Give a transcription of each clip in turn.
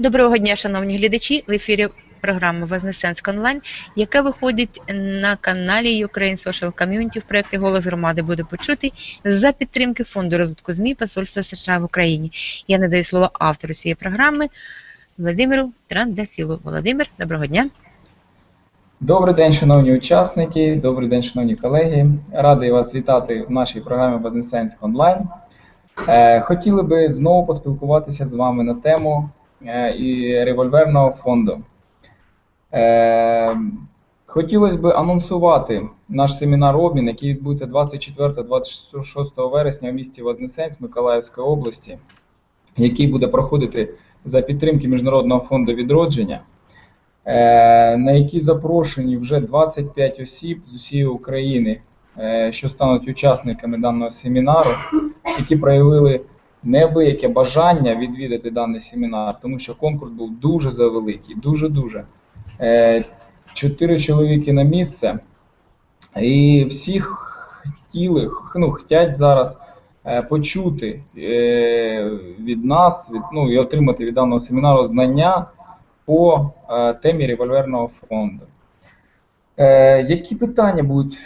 Доброго дня, шановні глядачі. В ефірі програма Вознесенськ онлайн, яка виходить на каналі Ukraine Social Community в проєкті Голос громади буде почути за підтримки фонду розвитку ЗМІ Посольства США в Україні. Я надаю слово автору цієї програми Владимиру Трандафілу. Володимир, доброго дня. Добрий день, шановні учасники, добрий день, шановні колеги. Радий вас вітати в нашій програмі Вознесенськ онлайн. Е, Хотіли би знову поспілкуватися з вами на тему і револьверного фонду. Е, Хотілося б анонсувати наш семінар обмін, який відбудеться 24-26 вересня в місті Вознесенськ Миколаївської області, який буде проходити за підтримки Міжнародного фонду відродження. Е, на які запрошені вже 25 осіб з усієї України, е, що стануть учасниками даного семінару, які проявили неабияке бажання відвідати даний семінар, тому що конкурс був дуже завеликий, дуже-дуже. Е, Чотири чоловіки на місце, і всі хотіли, ну, хотять зараз е, почути е, від нас, від, ну, і отримати від даного семінару знання по темі револьверного фонду. Які питання будуть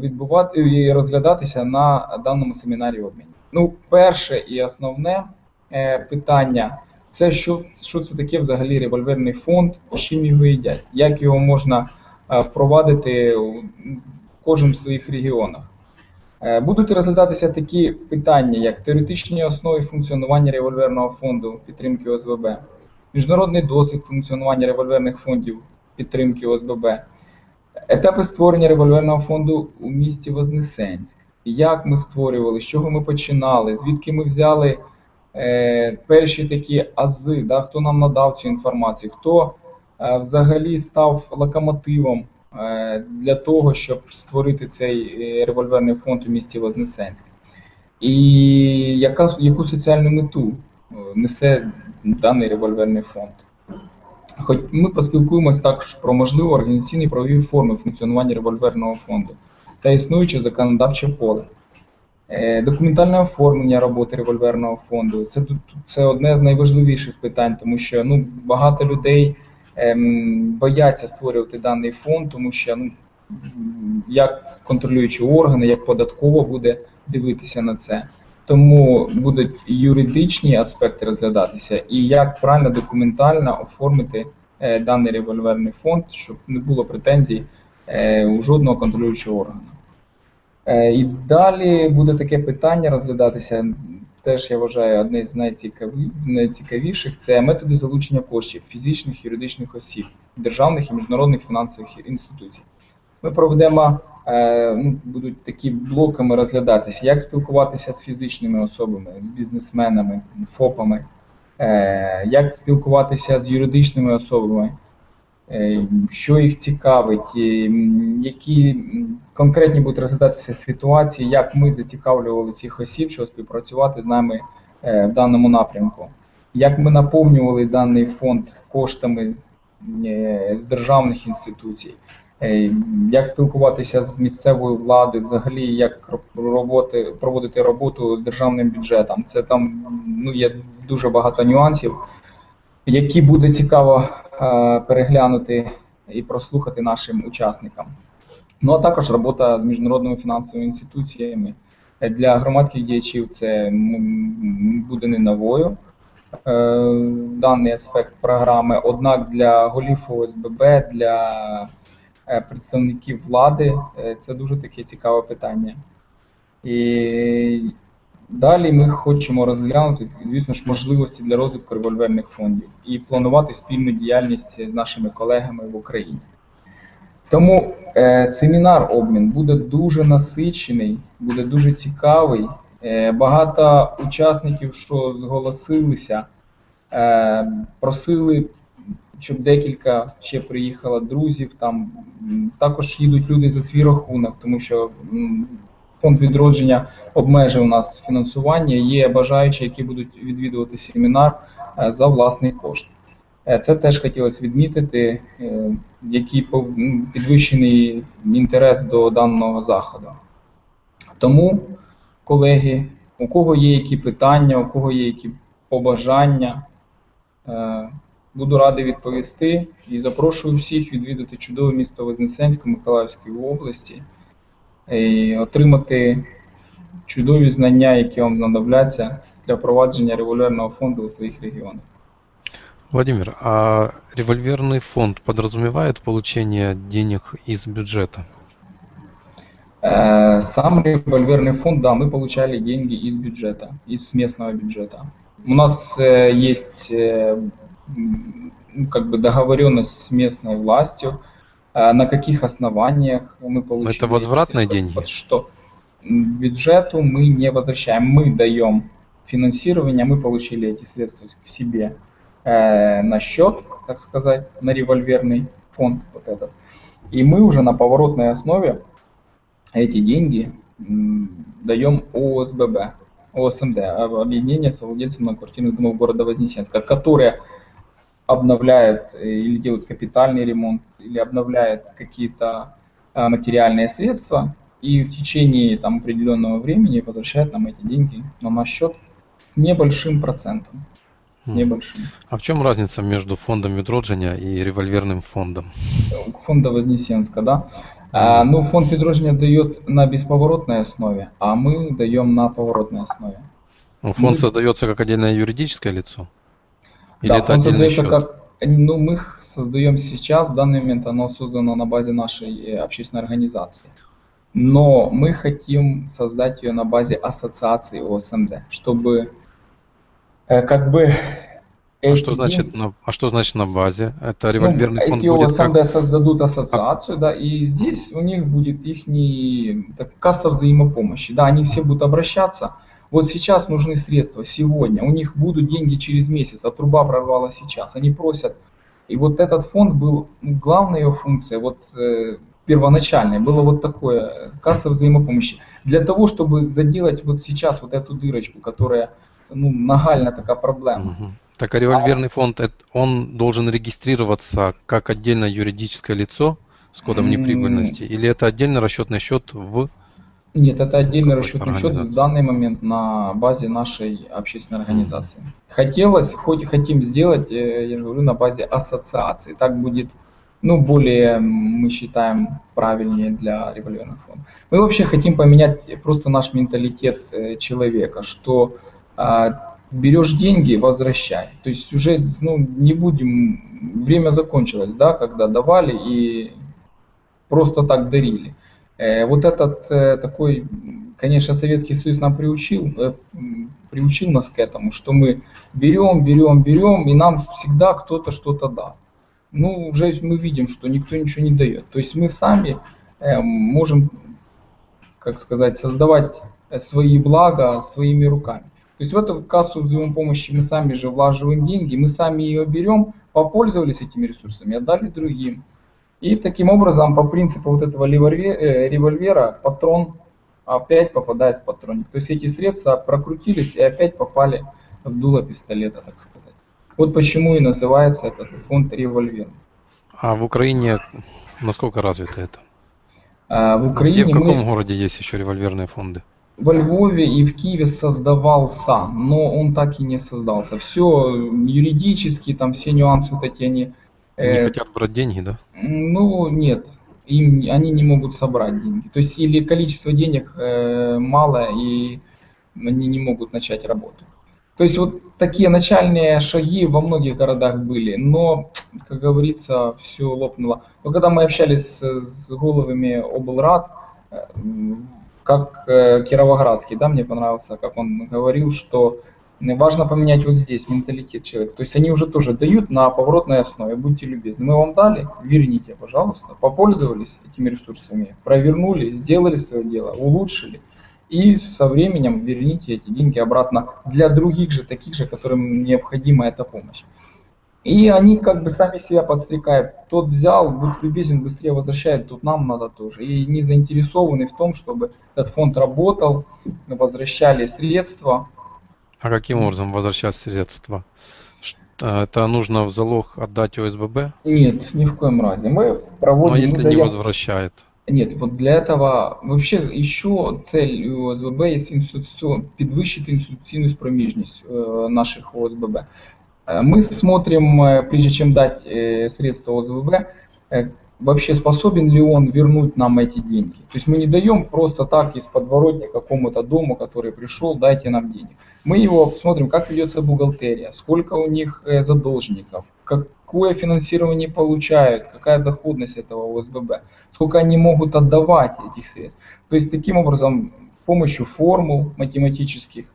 відбувати і розглядатися на даному семінарі обміну? Ну, перше і основне е, питання це що, що це таке взагалі револьверний фонд, і чим його їдять, як його можна е, впровадити в кожному з своїх регіонах. Е, Будуть розглядатися такі питання, як теоретичні основи функціонування револьверного фонду підтримки ОСББ, міжнародний досвід функціонування револьверних фондів підтримки ОСББ, етапи створення револьверного фонду у місті Вознесенськ, як ми створювали, з чого ми починали, звідки ми взяли е, перші такі ази, да, хто нам надав цю інформацію, хто е, взагалі став локомотивом е, для того, щоб створити цей е, револьверний фонд у місті Вознесенськ. І яка, яку соціальну мету е, несе даний револьверний фонд. Хоч ми поспілкуємось також про можливі організаційні правові форми функціонування револьверного фонду та існуюче законодавче поле. Е, Документальне оформлення роботи револьверного фонду це це одне з найважливіших питань, тому що ну, багато людей ем, бояться створювати даний фонд, тому що ну, як контролюючі органи, як податково буде дивитися на це. Тому будуть юридичні аспекти розглядатися, і як правильно документально оформити е, даний револьверний фонд, щоб не було претензій у жодного контролюючого органу. Е, і далі буде таке питання розглядатися. Теж я вважаю одне з найцікавіших це методи залучення коштів фізичних і юридичних осіб, державних і міжнародних фінансових інституцій. Ми проведемо, е, ну, будуть такі блоками розглядатися, як спілкуватися з фізичними особами, з бізнесменами, ФОПами, е, як спілкуватися з юридичними особами, е, що їх цікавить, які конкретні будуть розглядатися ситуації, як ми зацікавлювали цих осіб, щоб співпрацювати з нами е, в даному напрямку, як ми наповнювали даний фонд коштами е, з державних інституцій. Е, Як спілкуватися з місцевою владою, взагалі, як роботи, проводити роботу з державним бюджетом. Це там ну, є дуже багато нюансів, які буде цікаво е, переглянути і прослухати нашим учасникам. Ну а також робота з міжнародними фінансовими інституціями Е, для громадських діячів це буде не новою. е, Даний аспект програми, однак для голів ОСББ, для е, представників влади е, це дуже таке цікаве питання. І далі ми хочемо розглянути, звісно ж, можливості для розвитку револьверних фондів і планувати спільну діяльність з нашими колегами в Україні. Тому е, семінар обмін буде дуже насичений, буде дуже цікавий. Е, багато учасників, що зголосилися, е, просили, щоб декілька ще приїхало друзів. Там також їдуть люди за свій рахунок, тому що фонд відродження обмежив нас фінансування. Є бажаючі, які будуть відвідувати семінар е, за власний кошт. Е, Це теж хотілося відмітити, е, який підвищений інтерес до даного заходу. Тому, колеги, у кого є які питання, у кого є які побажання, Буду радий відповісти і запрошую всіх відвідати чудове місто Вознесенську Миколаївської області і отримати чудові знання, які вам знадобляться для впровадження револьверного фонду у своїх регіонах. Владимир, а револьверный фонд подразумевает получение денег из бюджета? Э, Сам револьверный фонд, да, мы получали деньги из бюджета, из местного бюджета. У нас э, есть э, м, ну, как бы договоренность с местной властью, э, на каких основаниях мы получили. Это возвратные эти- деньги? Вот что бюджету мы не возвращаем, мы даем финансирование, мы получили эти средства к себе э, на счет, так сказать, на револьверный фонд вот этот. И мы уже на поворотной основе эти деньги даем ОСББ, ОСМД, об- Объединение совладельцев многоквартирных домов города Вознесенска, которое обновляет э, или делает капитальный ремонт, или обновляет какие-то а, материальные средства и в течение там, определенного времени возвращает нам эти деньги на наш счет с небольшим процентом. М. Небольшим. А в чем разница между фондом відродження и револьверным фондом? фонда Вознесенска, да. А, ну, фонд Федрожня дает на бесповоротной основе, а мы даем на поворотной основе. Ну, Фонд Ну, создается как отдельное юридическое лицо? Или да, это фонд создается счет? как, ну, мы их создаем сейчас, в данный момент оно создано на базе нашей э, общественной организации. Но мы хотим создать ее на базе ассоциации ОСМД, чтобы э, как бы А эти что, значит на, а что значит на базе? Это Ну, револьверный фонд эти будет ОСМД как... создадут ассоциацию, да, и здесь у них будет их так, касса взаимопомощи. Да, они все будут обращаться. Вот сейчас нужны средства, сегодня. У них будут деньги через месяц, а труба прорвала сейчас. Они просят. И вот этот фонд был, ну, главная его функция, вот э, первоначальная, было вот такое, касса взаимопомощи. Для того, чтобы заделать вот сейчас вот эту дырочку, которая, ну, нагальная такая проблема. Мгм. Так а револьверный фонд, это- он должен регистрироваться как отдельное юридическое лицо с кодом М. неприбыльности? Или это отдельный расчетный счет в... Нет, это отдельный Какой-то расчетный счет в данный момент на базе нашей общественной организации. Хотелось, хоть и хотим сделать, э, я же говорю, на базе ассоциации. Так будет, ну, более, мы считаем, правильнее для револьверных фондов. Мы вообще хотим поменять просто наш менталитет э, человека, что а, берешь деньги, возвращай. То есть уже, ну, не будем, время закончилось, да, когда давали и просто так дарили. Э, Вот этот э, такой, конечно, Советский Союз нам приучил, э, приучил нас к этому, что мы берем, берем, берем, и нам всегда кто-то что-то даст. Ну, уже мы видим, что никто ничего не дает. То есть мы сами можем, как сказать, создавать свои блага своими руками. То есть в эту кассу взаимопомощи мы сами же влаживаем деньги, мы сами ее берем, попользовались этими ресурсами, отдали другим. И таким образом, по принципу вот этого э, револьвера, патрон опять попадает в патронник. То есть эти средства прокрутились и опять попали в дуло пистолета, так сказать. Вот почему и называется этот фонд револьвер. А в Украине насколько развито это? А в Где, в Украине каком мы городе есть еще револьверные фонды? во Львове и в Киеве создавался, но он так и не создался. Все юридически, там все нюансы вот эти они Не э, хотят брать деньги, да? Ну, нет, им, они не могут собрать деньги. То есть или количество денег э, мало, и они не могут начать работу. То есть вот такие начальные шаги во многих городах были, но, как говорится, все лопнуло. Но когда мы общались с, с головами облрад, э, как э, Кировоградский, да, мне понравился, как он говорил, что важно поменять вот здесь менталитет человека. То есть они уже тоже дают на поворотной основе, будьте любезны. Мы вам дали, верните, пожалуйста. Попользовались этими ресурсами, провернули, сделали свое дело, улучшили. И со временем верните эти деньги обратно для других же, таких же, которым необходима эта помощь. И они как бы сами себя подстрекают. Тот взял, будь любезен, быстрее возвращает, тут нам надо тоже. И не заинтересованы в том, чтобы этот фонд работал, возвращали средства. А каким образом возвращать средства? Ш- а, Это нужно в залог отдать ОСББ? Нет, ни в коем разе. Мы Ну, проводим... а мы если не даем- возвращает? Нет, вот для этого вообще еще цель у ОСББ є інституціон, підвищити інституційну спроміжність е, наших ОСББ. Э, Мы смотрим, э, прежде чем дать э, средства ОСВБ, э, вообще способен ли он вернуть нам эти деньги. То есть мы не даем просто так из подворотни какому-то дому, который пришел, дайте нам денег. Мы его смотрим, как ведется бухгалтерия, сколько у них э, задолженников, какое финансирование получают, какая доходность этого ОСББ, сколько они могут отдавать этих средств. То есть таким образом, с помощью формул математических,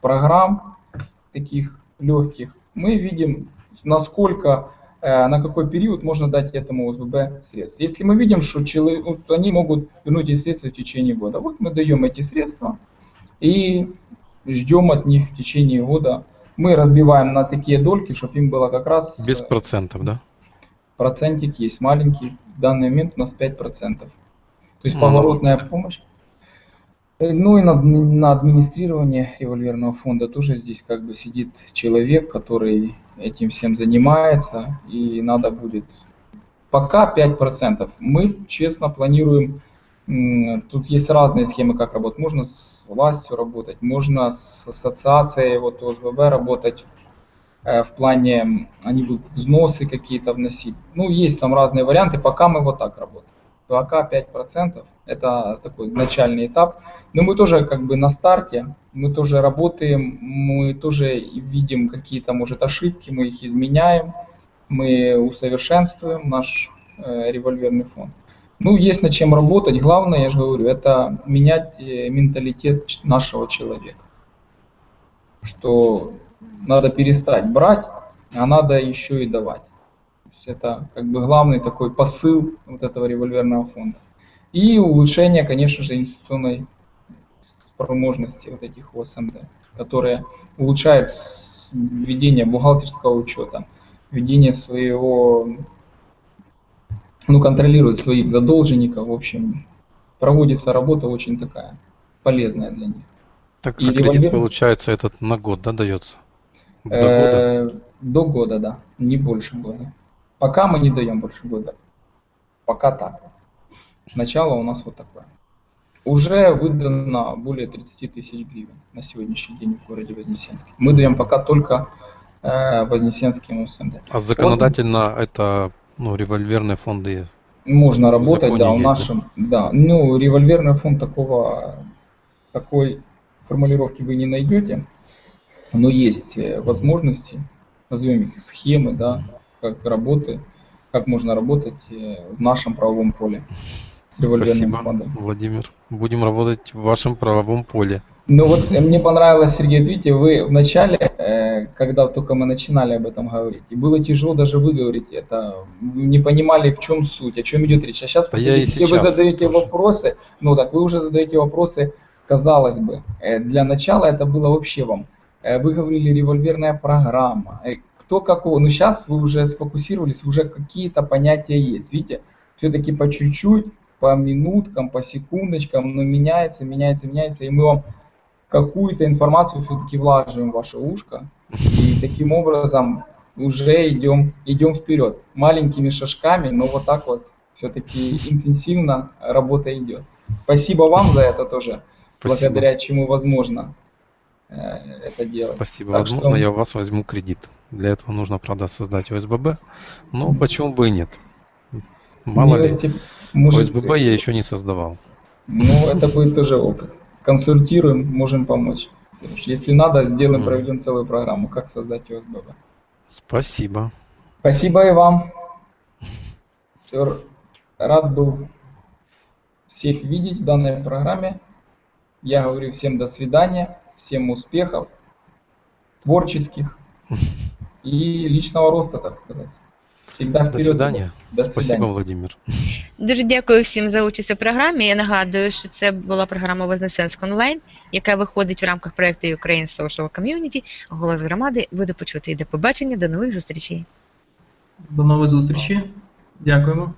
программ таких легких, мы видим, насколько, на какой период можно дать этому ОСББ средства. Если мы видим, что человек, они могут вернуть эти средства в течение года, вот мы даем эти средства и ждем от них в течение года. Мы разбиваем на такие дольки, чтобы им было как раз Без э, процентов, да? процентик есть маленький, в данный момент у нас 5%. То есть Ну, поворотная помощь. Э, Ну и на, на администрирование револьверного фонда тоже здесь как бы сидит человек, который этим всем занимается, и надо будет пока 5%. Мы честно планируем, тут есть разные схемы, как работать. Можно с властью работать, можно с ассоциацией вот ОСББ работать, э, в плане, они будут взносы какие-то вносить. Ну, есть там разные варианты, пока мы вот так работаем. Пока 5%, это такой начальный этап. Но мы тоже как бы на старте, мы тоже работаем, мы тоже видим какие-то, может, ошибки, мы их изменяем, мы усовершенствуем наш э, револьверный фонд. Ну, есть над чем работать. Главное, я же говорю, это менять э, менталитет нашего человека. Что надо перестать брать, а надо еще и давать. Это как бы главный такой посыл вот этого револьверного фонда. И улучшение, конечно же, инвестиционной спроможности вот этих ОСМД, которые улучшают ведение бухгалтерского учета, ведение своего, ну, контролирует своих задолженников, в общем, проводится работа очень такая полезная для них. Так И кредит револьвер- получается этот на год, да, дается? До года? Э, До года, да, не больше года. Пока мы не даем больше года. Пока так. Начало у нас вот такое. Уже выдано более 30 тысяч гривен на сегодняшний день в городе Вознесенске. Мы даем пока только э, Вознесенским УСМД. А законодательно это ну, револьверные фонды Можно работать, да, у есть, да? нашем, да. Ну, револьверный фонд такого, такой формулировки вы не найдете, но есть э, возможности, назовем их схемы, да, как работы, как можно работать э, в нашем правовом поле с револьверным Спасибо, фондом. Владимир. Будем работать в вашем правовом поле. Ну вот э, мне понравилось, Сергей, видите, вы в начале, э, когда только мы начинали об этом говорить, и было тяжело даже выговорить это, вы не понимали, в чем суть, о чем идет речь. А сейчас, Да я и где вы сейчас задаете тоже. вопросы, ну так вы уже задаете вопросы, казалось бы, для начала это было вообще вам. Вы говорили револьверная программа, кто какого, ну сейчас вы уже сфокусировались, уже какие-то понятия есть, видите, все-таки по чуть-чуть, по минуткам, по секундочкам, но меняется, меняется, меняется, и мы вам какую-то информацию все-таки влаживаем в ваше ушко, и таким образом уже идем, идем вперед. Маленькими шажками, но вот так вот все-таки интенсивно работа идет. Спасибо вам за это тоже, Спасибо. благодаря чему возможно это делать. Спасибо. Так Возможно, что- я у вас возьму кредит. Для этого нужно, правда, создать ОСББ. Но почему бы и нет? Мало ли. Милости, может, ОСББ я еще не создавал. Ну, это будет тоже опыт. Консультируем, можем помочь. Если надо, сделаем, проведем целую программу, как создать ОСББ. Спасибо. Спасибо и вам. Все, рад был всех видеть в данной программе. Я говорю всем до свидания, всем успехов, творческих и личного роста, так сказать. Всегда До вперед. свидания. До Спасибо, свидания. Владимир. Дуже дякую всім за участь у програмі. Я нагадую, що це була програма Вознесенськ онлайн, яка виходить в рамках проекту Ukraine Social Community. Голос громади буде почути. І до побачення, до нових зустрічей. До нової зустрічі. Дякуємо.